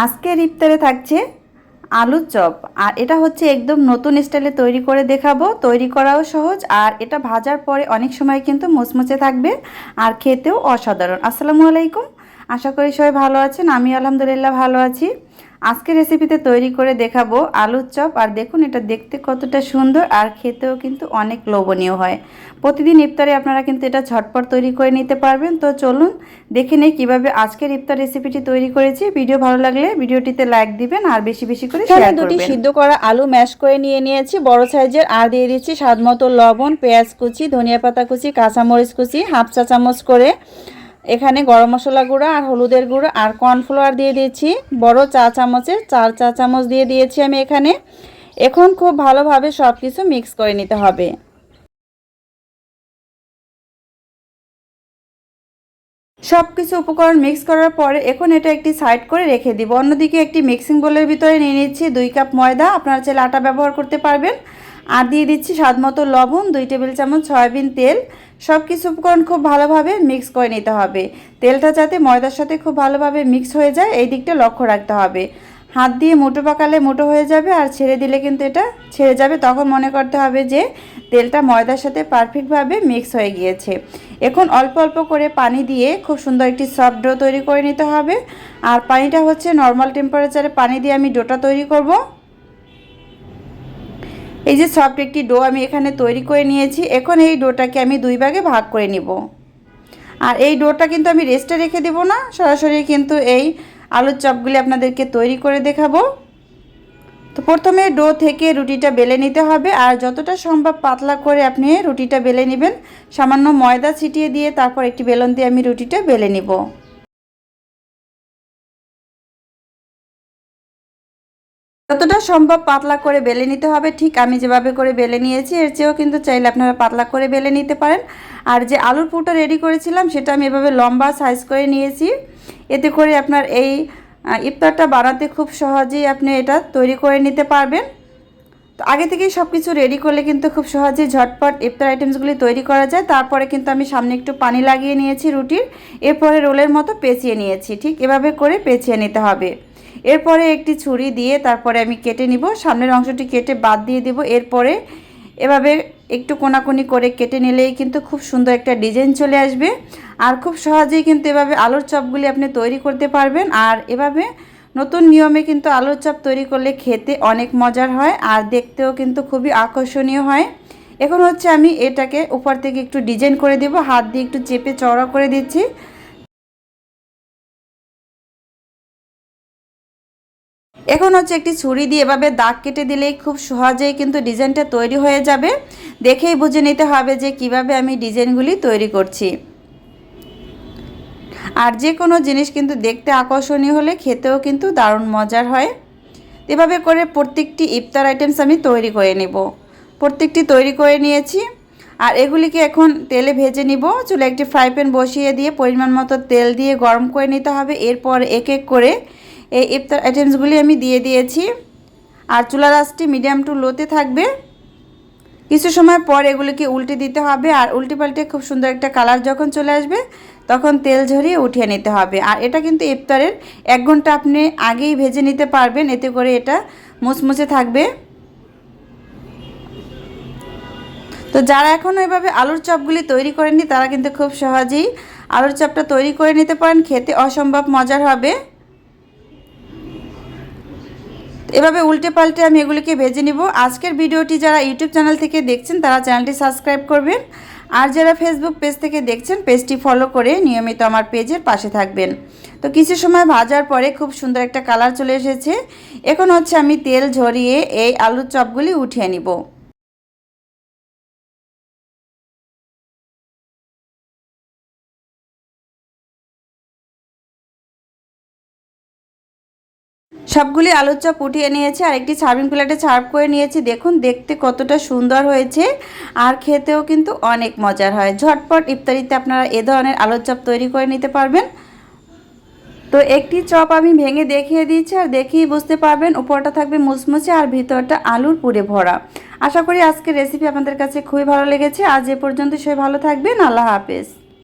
আজকের ইফতারে থাকছে আলুর চপ। আর এটা হচ্ছে একদম নতুন স্টাইলে তৈরি করে দেখাবো। তৈরি করাও সহজ, আর এটা ভাজার পরে অনেক সময় কিন্তু মুচমুচে থাকবে, আর খেতেও অসাধারণ। আসসালামু আলাইকুম। আশা করি সবাই ভালো আছেন। আমি আলহামদুলিল্লাহ ভালো আছি। আজকের রেসিপিতে তৈরি করে দেখাবো আলুর চপ। আর দেখুন এটা দেখতে কতটা সুন্দর আর খেতেও কিন্তু অনেক লোভনীয় হয়। প্রতিদিন ইফতারে আপনারা কিন্তু এটা ঝটপট তৈরি করে নিতে পারবেন। তো চলুন দেখে নেই কীভাবে আজকের ইফতার রেসিপিটি তৈরি করেছি। ভিডিও ভালো লাগলে ভিডিওটিতে লাইক দিবেন আর বেশি বেশি করে শেয়ার দুটি সিদ্ধ করা আলু ম্যাশ করে নিয়ে নিয়েছি। বড় সাইজের আর দিয়ে দিচ্ছি স্বাদ মতো লবণ পেঁয়াজ কুচি ধনিয়া পাতা কুচি কাঁচামরিচ কুচি হাফ চা চামচ করে এখানে গরম মশলা গুঁড়ো আর হলুদের গুঁড়ো আর কর্নফ্লাওয়ার দিয়ে দিয়েছি। বড় চা চামচের চার চা চামচ দিয়ে দিয়েছি আমি এখানে। এখন খুব ভালোভাবে সব কিছু মিক্স করে নিতে হবে। সব কিছু উপকরণ মিক্স করার পরে এখন এটা একটি সাইড করে রেখে দিব। অন্যদিকে একটি মিক্সিং বোলের ভিতরে নিয়ে নিচ্ছি দুই কাপ ময়দা। আপনারা চাইলে আটা ব্যবহার করতে পারবেন। আর দিয়ে দিচ্ছি স্বাদ মতো লবণ, দুই টেবিল চামচ সয়াবিন তেল। সব কিছু উপকরণ খুব ভালোভাবে মিক্স করে নিতে হবে। তেলটা যাতে ময়দার সাথে খুব ভালোভাবে মিক্স হয়ে যায়, এই দিকটা লক্ষ্য রাখতে হবে। হাত দিয়ে মুঠো পাকালে মুঠো হয়ে যাবে আর ছেড়ে দিলে কিন্তু এটা ছেড়ে যাবে। তখন মনে করতে হবে যে তেলটা ময়দার সাথে পারফেক্টভাবে মিক্স হয়ে গিয়েছে। এখন অল্প অল্প করে পানি দিয়ে খুব সুন্দর একটি সফট ডো তৈরি করে নিতে হবে। আর পানিটা হচ্ছে নর্মাল টেম্পারেচারে পানি দিয়ে আমি ডোটা তৈরি করব। এই যে সফট একটি ডো আমি এখানে তৈরি করে নিয়েছি, এখন এই ডোটাকে আমি দুই ভাগে ভাগ করে নিব। আর এই ডোটা কিন্তু আমি রেস্টে রেখে দেব না, সরাসরি কিন্তু এই আলুর চপগুলি আপনাদেরকে তৈরি করে দেখাবো। তো প্রথমে ডো থেকে রুটিটা বেলে নিতে হবে, আর যতটা সম্ভব পাতলা করে আপনি রুটিটা বেলে নেবেন। সামান্য ময়দা ছিটিয়ে দিয়ে তারপর একটি বেলন দিয়ে আমি রুটিটা বেলে নিব। যতটা সম্ভব পাতলা করে বেলে নিতে হবে। ঠিক আমি যেভাবে করে বেলে নিয়েছি, এর চেয়েও কিন্তু চাইলে আপনারা পাতলা করে বেলে নিতে পারেন। আর যে আলুর পুরটা রেডি করেছিলাম, সেটা আমি এভাবে লম্বা সাইজ করে নিয়েছি। এতে করে আপনার এই ইফতারটা বানাতে খুব সহজেই আপনি এটা তৈরি করে নিতে পারবেন। তো আগে থেকেই সব কিছু রেডি করলে কিন্তু খুব সহজেই ঝটপট ইফতার আইটেমসগুলি তৈরি করা যায়। তারপরে কিন্তু আমি সামনে একটু পানি লাগিয়ে নিয়েছি রুটির। এরপরে রোলের মতো পেঁচিয়ে নিয়েছি। ঠিক এভাবে করে পেঁচিয়ে নিতে হবে। এরপরে একটি ছুরি দিয়ে তারপরে আমি কেটে নিব। সামনের অংশটি কেটে বাদ দিয়ে দেব। এরপরে এভাবে একটু কোনাকুনি করে কেটে নিলেই কিন্তু খুব সুন্দর একটা ডিজাইন চলে আসবে। আর খুব সহজেই কিন্তু এভাবে আলুর চপগুলি আপনি তৈরি করতে পারবেন। আর এভাবে নতুন নিয়মে কিন্তু আলুর চপ তৈরি করলে খেতে অনেক মজার হয় আর দেখতেও কিন্তু খুবই আকর্ষণীয় হয়। এখন হচ্ছে আমি এটাকে উপর থেকে একটু ডিজাইন করে দেব। হাত দিয়ে একটু চেপে চড়া করে দিচ্ছি। এখন হচ্ছে একটি ছুরি দিয়ে এভাবে দাগ কেটে দিলেই খুব সহজেই কিন্তু ডিজাইনটা তৈরি হয়ে যাবে। দেখেই বুঝে নিতে হবে যে কীভাবে আমি ডিজাইনগুলি তৈরি করছি। আর যে কোনো জিনিস কিন্তু দেখতে আকর্ষণীয় হলে খেতেও কিন্তু দারুণ মজার হয়। এভাবে করে প্রত্যেকটি ইফতার আইটেমস আমি তৈরি করে নেব। প্রত্যেকটি তৈরি করে নিয়েছি। আর এগুলিকে এখন তেলে ভেজে নিব। চুলে একটি ফ্রাই প্যান বসিয়ে দিয়ে পরিমাণ মতো তেল দিয়ে গরম করে নিতে হবে। এরপর এক এক করে এই ইফতার আইটেমসগুলি আমি দিয়ে দিয়েছি। আর চুলার আঁচটি মিডিয়াম টু লোতে থাকবে। কিছু সময় পর এগুলিকে উল্টে দিতে হবে আর উল্টে পাল্টে খুব সুন্দর একটা কালার যখন চলে আসবে, তখন তেল ঝরিয়ে উঠিয়ে নিতে হবে। আর এটা কিন্তু ইফতারের এক ঘণ্টা আপনি আগেই ভেজে নিতে পারবেন, এতে করে এটা মুচমুচে থাকবে। তো যারা এখনও এভাবে আলুর চপগুলি তৈরি করেননি, তারা কিন্তু খুব সহজেই আলুর চপটা তৈরি করে নিতে পারেন, খেতে অসম্ভব মজার হবে। এভাবে উল্টে পাল্টে আমি এগুলিকে ভেজে নিব। আজকের ভিডিওটি যারা ইউটিউব চ্যানেল থেকে দেখছেন, তারা চ্যানেলটি সাবস্ক্রাইব করবেন। আর যারা ফেসবুক পেজ থেকে দেখছেন পেজটি ফলো করে নিয়মিত আমার পেজের পাশে থাকবেন। তো কিছু সময় ভাজার পরে খুব সুন্দর একটা কালার চলে এসেছে। এখন হচ্ছে আমি তেল ঝরিয়ে এই আলুর চপগুলি উঠিয়ে নিব। সবগুলি আলুর চপ উঠিয়ে নিয়েছি আর একটি সার্ভিং প্লেটে সার্ভ করে নিয়েছি। দেখুন, দেখতে কতটা সুন্দর হয়েছে আর খেতেও কিন্তু অনেক মজার হয়। ঝটপট ইফতারিতে আপনারা এ ধরনের আলুর চপ তৈরি করে নিতে পারবেন। তো একটি চপ আমি ভেঙে দেখিয়ে দিচ্ছি আর দেখেই বুঝতে পারবেন, উপরটা থাকবে মুচমুচে আর ভিতরটা আলুর পুরে ভরা। আশা করি আজকের রেসিপি আপনাদের কাছে খুবই ভালো লেগেছে। আজ এ পর্যন্ত সবাই ভালো থাকবেন। আল্লাহ হাফেজ।